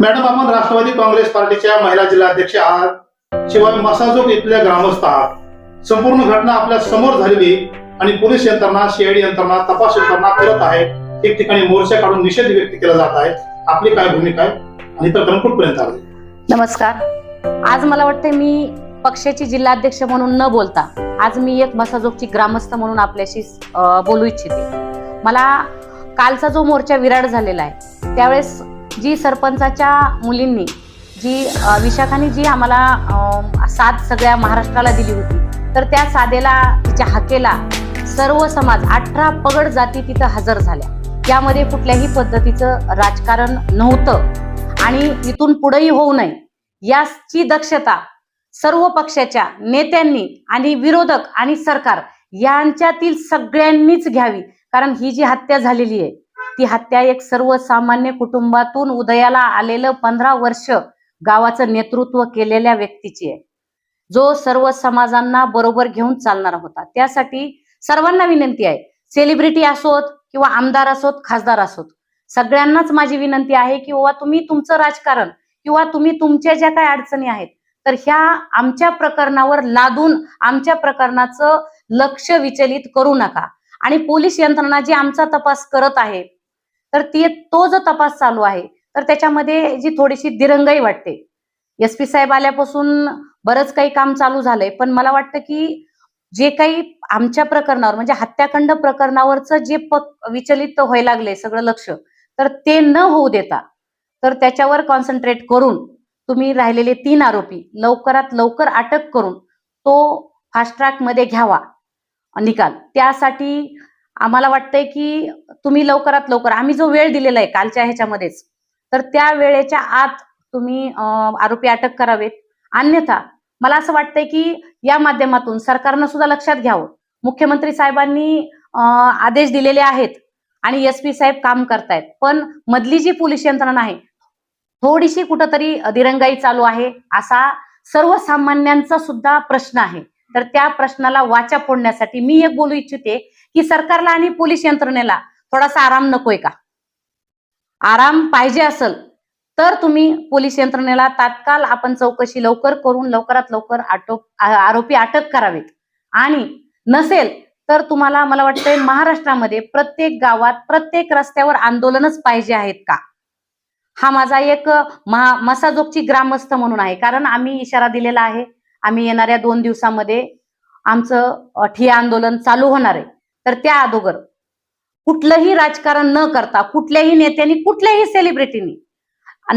Madam आपण राष्ट्रवादी काँग्रेस पार्टीच्या महिला जिल्हाध्यक्ष आहात. शिवाय मसाजोग इथल्या ग्रामस्थ आहात. संपूर्ण घटना आपल्यासमोर झालेली आणि पोलीस यंत्रणा सीआयडी यंत्रणा तपास यंत्रणा करत आहे ठिकठिकाणी मोर्चा काढून निषेध व्यक्त केला जात आहे. आपली काय भूमिका आहे? आणि तर कुठपर्यंत आले? नमस्कार. आज मला वाटतं मी पक्षाची जिल्हाध्यक्ष म्हणून न बोलता आज मी एक मसाजोगची ग्रामस्थ म्हणून आपल्याशी बोलू इच्छिते. मला कालचा जो मोर्चा विराट झालेला आहे त्यावेळेस जी सरपंचाच्या मुलींनी जी विशाखाने जी आम्हाला साथ सगळ्या महाराष्ट्राला दिली होती तर त्या साधेला तिच्या हाकेला सर्व समाज अठरा पगड जाती तिथं हजर झाल्या. त्यामध्ये कुठल्याही पद्धतीचं राजकारण नव्हतं. आणि इथून पुढेही होऊ नये याची दक्षता सर्व पक्षाच्या नेत्यांनी आणि विरोधक आणि सरकार यांच्यातील सगळ्यांनीच घ्यावी. कारण ही जी हत्या झालेली आहे ती हत्या एक सर्वसामान्य कुटुंबातून उदयाला आलेलं पंधरा वर्ष गावाचं नेतृत्व केलेल्या व्यक्तीची आहे. जो सर्व समाजांना बरोबर घेऊन चालणारा होता. त्यासाठी सर्वांना विनंती आहे. सेलिब्रिटी असोत किंवा आमदार असोत खासदार असोत सगळ्यांनाच माझी विनंती आहे की बाबा तुम्ही तुमचं राजकारण किंवा तुम्ही तुमच्या ज्या काही अडचणी आहेत तर ह्या आमच्या प्रकरणावर लादून आमच्या प्रकरणाचं लक्ष विचलित करू नका. आणि पोलीस यंत्रणा जी आमचा तपास करत आहे तर ती तो जो तपास चालू आहे तर त्याच्यामध्ये जी थोडीशी दिरंगाई वाटते. एस पी साहेब आल्यापासून बरंच काही काम चालू झालंय पण मला वाटतं की जे काही आमच्या प्रकरणावर म्हणजे हत्याकांड प्रकरणावरचं जे प- विचलित व्हायला लागले सगळं लक्ष तर ते न होऊ देता तर त्याच्यावर कॉन्सन्ट्रेट करून तुम्ही राहिलेले तीन आरोपी लवकरात लवकर अटक करून तो फास्ट ट्रॅकमध्ये घ्यावा निकाल. त्यासाठी आम्हाला वाटतंय की तुम्ही लवकरात लवकर आम्ही जो वेळ दिलेला आहे कालच्या ह्याच्यामध्येच तर त्या वेळेच्या आत तुम्ही आरोपी अटक करावेत. अन्यथा मला असं वाटतंय की या माध्यमातून सरकारनं सुद्धा लक्षात घ्यावं. मुख्यमंत्री साहेबांनी आदेश दिलेले आहेत आणि एस पी साहेब काम करतायत. पण मधली जी पोलीस यंत्रणा आहे थोडीशी कुठंतरी दिरंगाई चालू आहे असा सर्वसामान्यांचा सुद्धा प्रश्न आहे. तर त्या प्रश्नाला वाचा फोडण्यासाठी मी एक बोलू इच्छिते की सरकारला आणि पोलीस यंत्रणेला थोडासा आराम नकोय का? आराम पाहिजे असेल तर तुम्ही पोलीस यंत्रणेला तात्काळ आपण चौकशी लवकर करून लवकरात लवकर आटोप आरोपी अटक करावेत. आणि नसेल तर तुम्हाला मला वाटतंय महाराष्ट्रामध्ये प्रत्येक गावात प्रत्येक रस्त्यावर आंदोलनच पाहिजे आहेत का? हा माझा एक महा मसाजोगची ग्रामस्थ म्हणून आहे. कारण आम्ही इशारा दिलेला आहे आम्ही येणाऱ्या दोन दिवसामध्ये आमचं अ, ठिय्या आंदोलन चालू होणार आहे. तर त्या अगोदर कुठलंही राजकारण न करता कुठल्याही नेत्यांनी कुठल्याही सेलिब्रिटीनी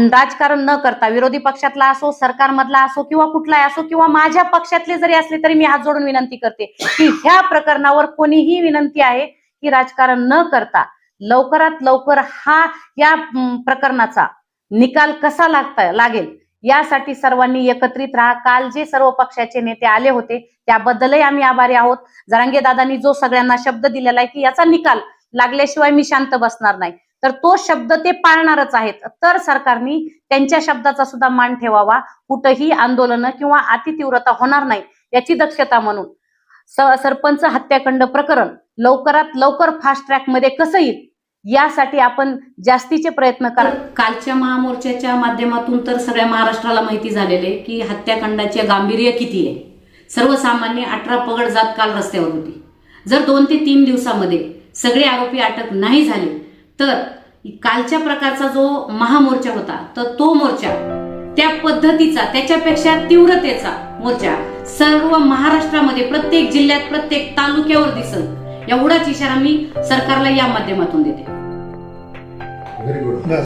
राजकारण न करता विरोधी पक्षातला असो सरकारमधला असो किंवा कुठलाही असो किंवा माझ्या पक्षातले जरी असले तरी मी हात जोडून विनंती करते की ह्या प्रकरणावर कोणीही विनंती आहे की राजकारण न करता लवकरात लवकर हा या प्रकरणाचा निकाल कसा लागता लागेल? यासाठी सर्वांनी एकत्रित राहा. काल जे सर्व पक्षाचे नेते आले होते त्याबद्दलही आम्ही आभारी आहोत. जरांगे दादांनी जो सगळ्यांना शब्द दिलेला आहे की याचा निकाल लागल्याशिवाय मी शांत बसणार नाही. तर तो शब्द ते पाळणारच आहेत. तर सरकारने त्यांच्या शब्दाचा सुद्धा मान ठेवावा. कुठंही आंदोलनं किंवा अतितीव्रता होणार नाही याची दक्षता म्हणून. सरपंच हत्याकांड प्रकरण लवकरात लवकर फास्ट ट्रॅकमध्ये कसं येईल? यासाठी आपण जास्तीचे प्रयत्न करा. कालच्या महामोर्चाच्या माध्यमातून तर सगळ्या महाराष्ट्राला माहिती झालेले की हत्याकांडाचे गांभीर्य किती आहे? सर्वसामान्य अठरा पगड जात काल रस्त्यावर होती. जर दोन ते तीन दिवसामध्ये सगळे आरोपी अटक नाही झाले तर कालच्या प्रकारचा जो महामोर्चा होता तर तो मोर्चा त्या पद्धतीचा त्याच्यापेक्षा तीव्रतेचा मोर्चा सर्व महाराष्ट्रामध्ये प्रत्येक जिल्ह्यात प्रत्येक तालुक्यावर दिसत एवढाच इशारा मी सरकारला या माध्यमातून देते. Very good